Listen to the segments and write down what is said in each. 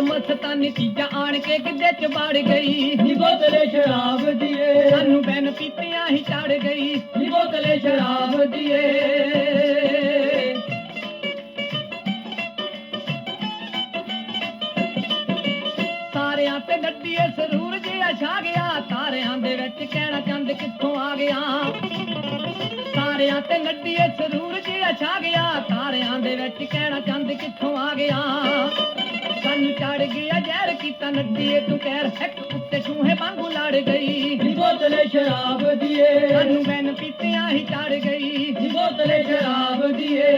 ਮਸਤਾਨੀ ਚੀਜ਼ਾਂ ਆਣ ਕੇ ਕਿੱਦੇ ਚ ਵੜ ਗਈ? ਨੀ ਬੋਤਲੇ ਸ਼ਰਾਬ ਦੀਏ। ਸਾਨੂੰ ਬੈਨ ਪੀਤਿਆਂ ਹੀ ਚੜ ਗਈ। ਨੀ ਬੋਤਲੇ ਸ਼ਰਾਬ ਦੀਏ। ਤਾਰਿਆਂ ਤੇ ਨੱਡੀਏ ਸਰੂਰ ਜਿਹਾ ਛਾ ਗਿਆ। ਤਾਰਿਆਂ ਦੇ ਵਿੱਚ ਕਹਿਣਾ ਚੰਦ ਕਿੱਥੋਂ ਆ ਗਿਆ? ਤਾਰਿਆਂ ਤੇ ਨੱਡੀਏ ਸਰੂਰ ਜਿਹਾ ਛਾ ਗਿਆ। ਤਾਰਿਆਂ ਦੇ ਵਿੱਚ ਕਹਿਣਾ ਕੀਤਾ ਨੱਡੀਏ ਤੂੰ ਕਹਿਰ ਹੱਕ ਉੱਤੇ ਛੂਹੇ ਵਾਂਗੂ ਲੜ ਗਈ। ਨੀ ਬੋਤਲੇ ਸ਼ਰਾਬ ਦੀਏ। ਸਾਨੂੰ ਬੈਨ ਪੀਤਿਆਂ ਹੀ ਚੜ ਗਈ। ਨੀ ਬੋਤਲੇ ਸ਼ਰਾਬ ਦੀਏ।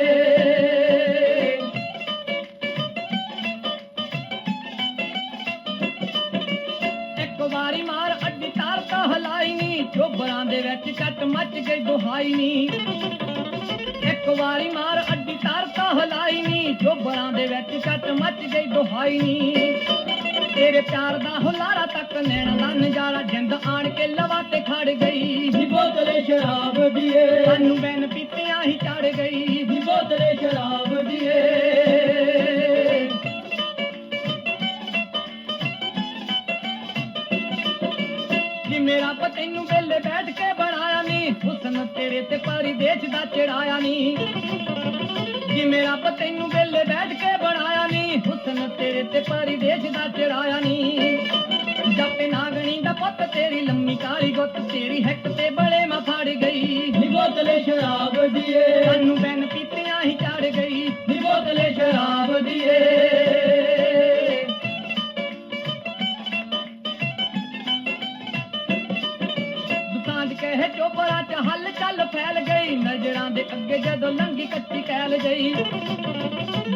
ਇੱਕ ਵਾਰੀ ਮਾਰ ਅੱਡੀ ਤਾਰ ਤਾਂ ਹਲਾਈ ਨੀ ਚੋਬਰਾਂ ਦੇ ਵਿੱਚ ਚੱਟ ਮੱਚ ਗਈ ਦੁਹਾਈ ਨੀ। ਇੱਕ ਵਾਰੀ ਮਾਰ ਅੱਡੀ ਤਾਰ ਤਾਂ ਹਲਾਈ ਨੀ ਚੋਬਰਾਂ ਦੇ ਵਿੱਚ ਚੱਟ ਮੱਚ ਗਈ ਦੁਹਾਈ ਨੀ। ਤੇਰੇ ਪਿਆਰ ਦਾ ਹੁਲਾਰਾ ਤੱਕ ਨੈਣਾ ਦਾ ਨਜ਼ਾਰਾ ਜਿੰਦ ਆਣ ਕੇ ਲਵਾ ਤੇ ਖੜ ਗਈ। ਨੀ ਬੋਤਲੇ ਸ਼ਰਾਬ ਦੀਏ ਸਾਨੂੰ ਬੈਨ ਪੀਤਿਆਂ ਹੀ ਚੜ ਗਈ। ਨੀ ਬੋਤਲੇ ਸ਼ਰਾਬ ਦੀਏ ਜੀ ਮੇਰਾ ਤੈਨੂੰ ਵੇਲੇ ਬੈਠ ਕੇ ਬਣਾਇਆ ਨੀ। ਹੁਸਨ ਤੇਰੇ ਤੇ ਪਾਰੀ ਦੇਸ਼ ਦਾ ਚੜਾਇਆ ਨੀ। ਜੀ ਮੇਰਾ ਤੈਨੂੰ ਵੇਲੇ ਬੈਠ ਕੇ ਬਣਾਇਆ ਨੀ। ਹੁਸਨ ਤੇਰੇ ਤੇ ਨਾਗਣੀ ਦਾ ਪੁੱਤ ਤੇਰੀ ਲੰਮੀ ਕਾਲੀ ਗੁੱਤ ਤੇਰੀ ਹੱਕ ਤੇ ਬੜੇ ਮਾ ਫੜ ਗਈ। ਨੀ ਬੋਤਲੇ ਸ਼ਰਾਬ ਦੀਏ ਸਾਨੂੰ ਬੈਨ ਪੀਤਿਆਂ ਹੀ ਚੜ ਗਈ। ਨੀ ਬੋਤਲੇ ਸ਼ਰਾਬ ਦੀਏ ਦੁਕਾਨ ਕਹੇ ਚੋਬਰਾ ਚ ਹੱਲ ਚੱਲ ਫੈਲ ਗਈ। ਨਜ਼ਰਾਂ ਦੇ ਅੱਗੇ ਜਦੋਂ ਲੰਗੀ ਕੱਚੀ ਕਹਿਲ ਗਈ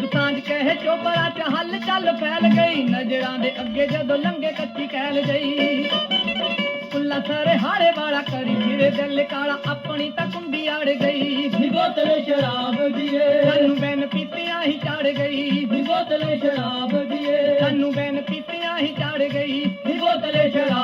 ਦੁਕਾਨ ਕਹੇ ਚੋਬਰਾ ਚ ਹੱਲ ਚੱਲ ਫੈਲ ਗਈ। ਨਜ਼ਰਾਂ ਦੇ ਅੱਗੇ ਜਦੋਂ ਲੰਗੇ ਕੱਚੀ ਕਹਿਲ ਗਈ ਕੁੱਲਾ ਕਰੀ ਫਿਰੇ ਦਿਲ ਕਾਲਾ ਆਪਣੀ ਤਾਂ ਕੁੰਡੀ ਆੜ ਗਈ। ਨੀ ਬੋਤਲੇ ਸ਼ਰਾਬ ਦੀਏ ਸਾਨੂੰ ਬੈਨ ਪੀਤਿਆਂ ਹੀ ਚੜ ਗਈ। ਨੀ ਬੋਤਲੇ ਸ਼ਰਾਬ ਦੀਏ ਸਾਨੂੰ ਬੈਨ ਪੀਤਿਆਂ ਹੀ ਚੜ ਗਈ। ਨੀ ਬੋਤਲੇ ਸ਼ਰਾਬ